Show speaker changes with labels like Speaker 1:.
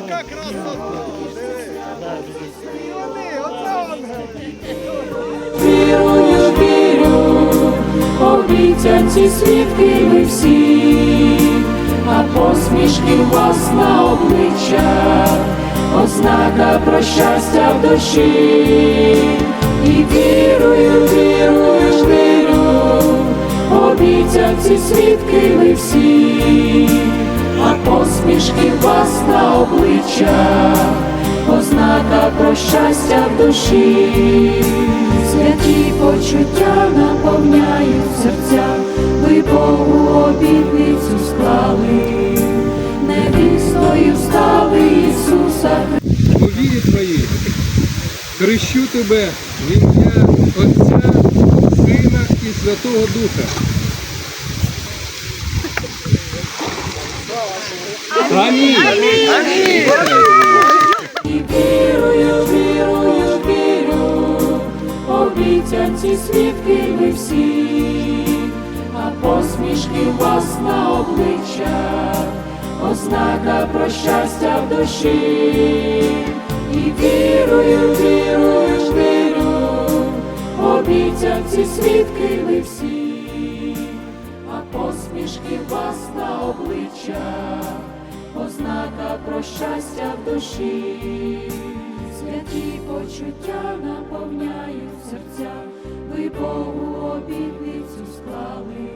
Speaker 1: І вони, оце ангели.
Speaker 2: Вірую, вірю, обіцянці свідки ми всі, а посмішки у вас на обличчях, ознака про щастя в душі. І вірую, вірую, вірю, обіцянці свідки ми всі, посмішки вас на обличчях, ознака про щастя в душі. Святі почуття наповняють серця, ви Богу обітницю склали, невістою стали Ісуса
Speaker 3: у вірі твоїй хрещу тебе в ім'я Отця, Сина і Святого Духа. Амінь.
Speaker 2: І вірую, вірую, вірю, обіцянці свідки ми всі, а посмішки у вас на обличчях, ознака про щастя в душі. І вірую, вірую, вірю, обіцянці свідки ми всі, а посмішки у вас на обличчях, ознака про щастя в душі, святі почуття наповняють серця, ви Богу обітницю склали,